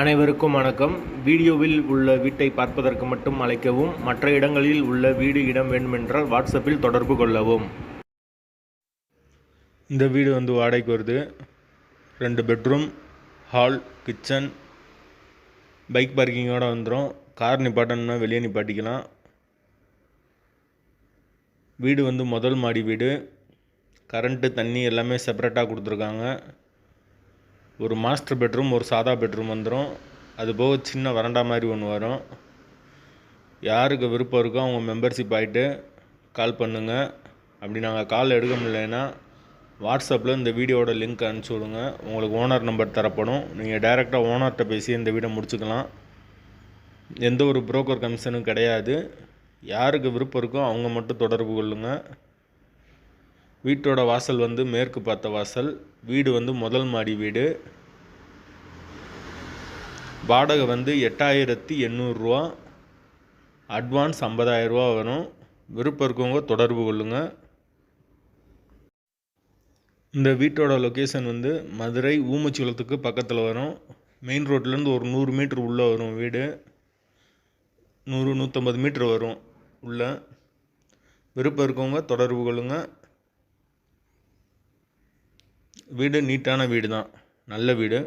அனைவருக்கும் வணக்கம். வீடியோவில் உள்ள வீட்டை பார்ப்பதற்கு மட்டும் அழைக்கவும் மற்ற இடங்களில் உள்ள வீடு இடம் வேண்டுமென்றால் வாட்ஸ்அப்பில் தொடர்பு கொள்ளவும். இந்த வீடு வந்து வாடகைக்கு வருது. ரெண்டு பெட்ரூம் ஹால் கிச்சன். பைக் பார்க்கிங்கோட வந்துடும் கார் நிப்பாட்டணும்னா வெளியே நிப்பாட்டிக்கலாம். வீடு வந்து முதல் மாடி வீடு. கரண்ட்டு தண்ணி எல்லாமே செப்பரேட்டாக கொடுத்துருக்காங்க. ஒரு மாஸ்டர் பெட்ரூம் ஒரு சாதா பெட்ரூம் வந்துடும் அது போக சின்ன வறண்டா மாதிரி ஒன்று வரும். யாருக்கு விருப்பம் இருக்கோ அவங்க மெம்பர்ஷிப் ஆகிட்டு கால் பண்ணுங்கள் அப்படி நாங்கள் கால் எடுக்க முடியலன்னா வாட்ஸ்அப்பில் இந்த வீடியோட லிங்க் அனுப்பிச்சி விடுங்க. உங்களுக்கு ஓனர் நம்பர் தரப்படும். நீங்கள் டைரெக்டாக ஓனர்கிட்ட பேசி இந்த வீடை முடிச்சுக்கலாம். எந்த ஒரு புரோக்கர் கமிஷனும் கிடையாது. யாருக்கு விருப்பம் இருக்கோ அவங்க மட்டும் தொடர்பு கொள்ளுங்கள் வீட்டோட வாசல் வந்து மேற்கு பார்த்த வாசல். வீடு வந்து முதல் மாடி வீடு. வாடகை வந்து எட்டாயிரத்தி எண்ணூறுரூவா அட்வான்ஸ் ஐம்பதாயிரரூவா வரும். விருப்பம் இருக்கவங்க தொடர்பு கொள்ளுங்கள் இந்த வீட்டோட லொக்கேஷன் வந்து மதுரை ஊமச்சிகுளத்துக்கு பக்கத்தில் வரும். மெயின் ரோட்லேருந்து ஒரு நூறு மீட்ரு உள்ளே வரும் வீடு. நூறு நூற்றம்பது மீட்ரு வரும் உள்ள. விருப்பம் இருக்கவங்க தொடர்பு கொள்ளுங்கள் வீடு நீட்டான வீடு தான் நல்ல வீடு.